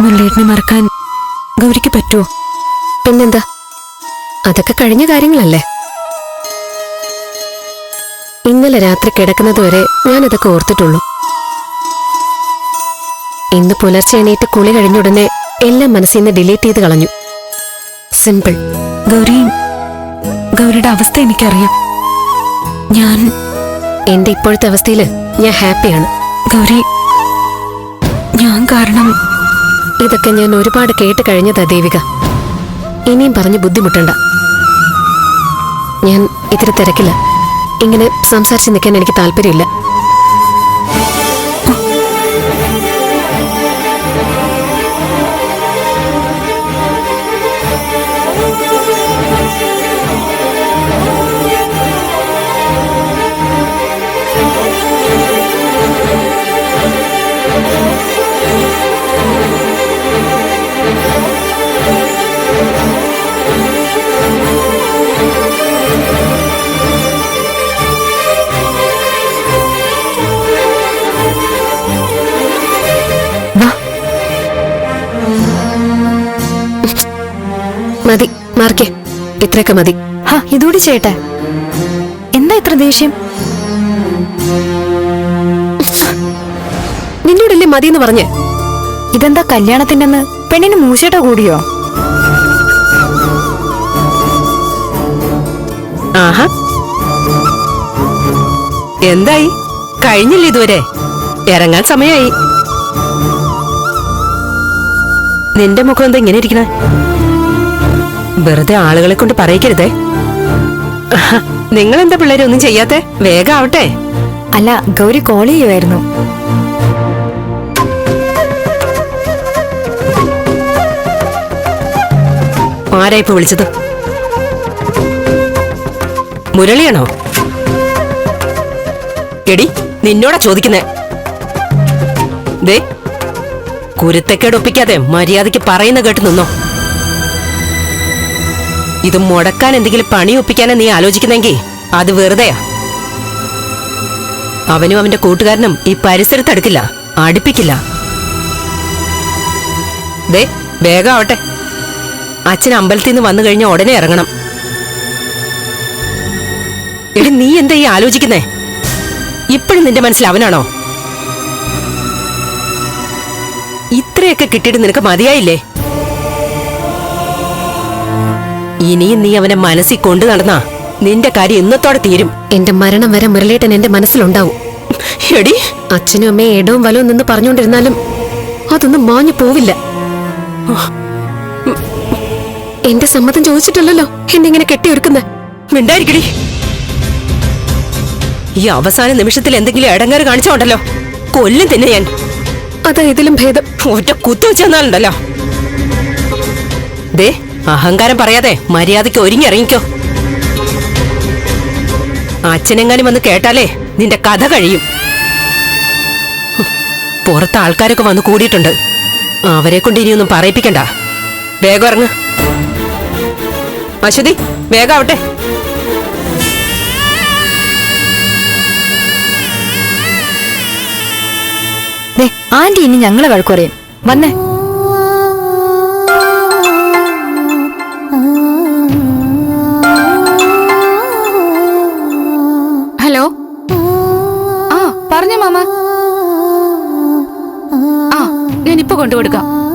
മുരളീട്ടിനെ മറക്കാൻ ഗൗരിക്ക് പറ്റുമോ പിന്നെന്താ? അതൊക്കെ കഴിഞ്ഞ കാര്യങ്ങളല്ലേ? ഇന്നലെ രാത്രി കിടക്കുന്നതുവരെ ഞാനതൊക്കെ ഓർത്തിട്ടുള്ളൂ. ഇന്ന് പുലർച്ചെ എണീറ്റ് കുളി കഴിഞ്ഞുടനെ എല്ലാം മനസ്സിൽ നിന്ന് ഡിലീറ്റ് ചെയ്ത് കളഞ്ഞു. സിമ്പിൾ. ഗൗരി ഗൗരിയുടെ അവസ്ഥ എനിക്കറിയാം. ഞാൻ എന്റെ ഇപ്പോഴത്തെ അവസ്ഥയിൽ ഞാൻ ഹാപ്പിയാണ്. ഗൗരി ഞാൻ കാരണം ഇതൊക്കെ ഞാൻ ഒരുപാട് കേട്ട് കഴിഞ്ഞതാ ദേവിക. ഇനിയും പറഞ്ഞ് ബുദ്ധിമുട്ടണ്ട. ഞാൻ ഇത്തിരി തിരക്കില്ല ഇങ്ങനെ സംസാരിച്ച് നിൽക്കാൻ എനിക്ക് താല്പര്യമില്ല. മതി മാർക്കേ ഇത്രയൊക്കെ മതി. ഹാ ഇതുകൂടി ചേട്ടെ എന്താ ഇത്ര ദേഷ്യം? നിന്നോടല്ലേ മതി എന്ന് പറഞ്ഞ്? ഇതെന്താ കല്യാണത്തിന്റെന്ന്? പെണ്ണിന് മൂശേട്ട കൂടിയോ? ആഹാ. എന്തായി? കഴിഞ്ഞില്ല ഇതുവരെ. ഇറങ്ങാൻ സമയമായി നിന്റെ മുഖം എന്താ ഇങ്ങനെ ഇരിക്കണേ? വെറുതെ ആളുകളെ കൊണ്ട് പറയിക്കരുതേ. നിങ്ങൾ എന്താ പിള്ളേരെ ഒന്നും ചെയ്യാത്തെ? വേഗം ആവട്ടെ. അല്ല ഗൗരി കോൾ ചെയ്യുമായിരുന്നു ആരാ ഇപ്പൊ വിളിച്ചത്? മുരളിയാണോ? എടി നിന്നോടാ ചോദിക്കുന്നേ. ദേ കുരുത്തക്കേട് ഒപ്പിക്കാതെ മര്യാദയ്ക്ക് പറയുന്ന കേട്ട് നിന്നോ. ഇത് മുടക്കാൻ എന്തെങ്കിലും പണി ഒപ്പിക്കാനാ നീ ആലോചിക്കുന്നെങ്കിൽ അത് വെറുതെയാ. അവനും അവന്റെ കൂട്ടുകാരനും ഈ പരിസരത്ത് അടുക്കില്ല അടുപ്പിക്കില്ല. ദേ വേഗം ആവട്ടെ. അച്ഛൻ അമ്പലത്തിൽ നിന്ന് വന്നു കഴിഞ്ഞാൽ ഉടനെ ഇറങ്ങണം. എടി നീ എന്താ ഈ ആലോചിക്കുന്നേ? ഇപ്പോഴും നിന്റെ മനസ്സിൽ അവനാണോ? ഇത്രയൊക്കെ കിട്ടിയിട്ട് നിനക്ക് മതിയായില്ലേ? ഇനിയും നീ അവനെ മനസ്സിൽ കൊണ്ടു നടന്നാ നിന്റെ കാര്യം ഇന്നത്തോടെ തീരും. എന്റെ മരണം വരെ മുരളേട്ടൻ എന്റെ മനസ്സിലുണ്ടാവും. എടി. അച്ഛനും അമ്മയും ഇടവും വലവും നിന്ന് പറഞ്ഞുകൊണ്ടിരുന്നാലും അതൊന്നും മാഞ്ഞു പോവില്ല. എന്റെ സമ്മതം ചോദിച്ചിട്ടല്ലോ എന്നെ ഇങ്ങനെ കെട്ടിയൊരുക്കുന്നത് മിണ്ടായിരിക്കടി. ഈ അവസാന നിമിഷത്തിൽ എന്തെങ്കിലും ഇടങ്ങാറ് കാണിച്ചോണ്ടല്ലോ. കൊല്ലും തന്നെ ഞാൻ. അതാ ഇതിലും ഭേദം. ഒറ്റ കുത്തു വെച്ചെന്നാലുണ്ടല്ലോ ദേ അഹങ്കാരം പറയാതെ മര്യാദയ്ക്ക് ഒരുങ്ങി ഇറങ്ങിക്കോ. അച്ഛനെങ്ങാനും വന്ന് കേട്ടാലേ നിന്റെ കഥ കഴിയും. പുറത്ത് ആൾക്കാരൊക്കെ വന്ന് കൂടിയിട്ടുണ്ട്. അവരെ കൊണ്ട് ഇനിയൊന്നും പറയിപ്പിക്കണ്ട. വേഗം ഇറങ്ങ്. അശ്വതി വേഗം ആവട്ടെ. ആന്റി ഇനി ഞങ്ങളെ വഴക്കുറയും വന്നേ. ആ കൊണ്ടുകൊടുക്കാം.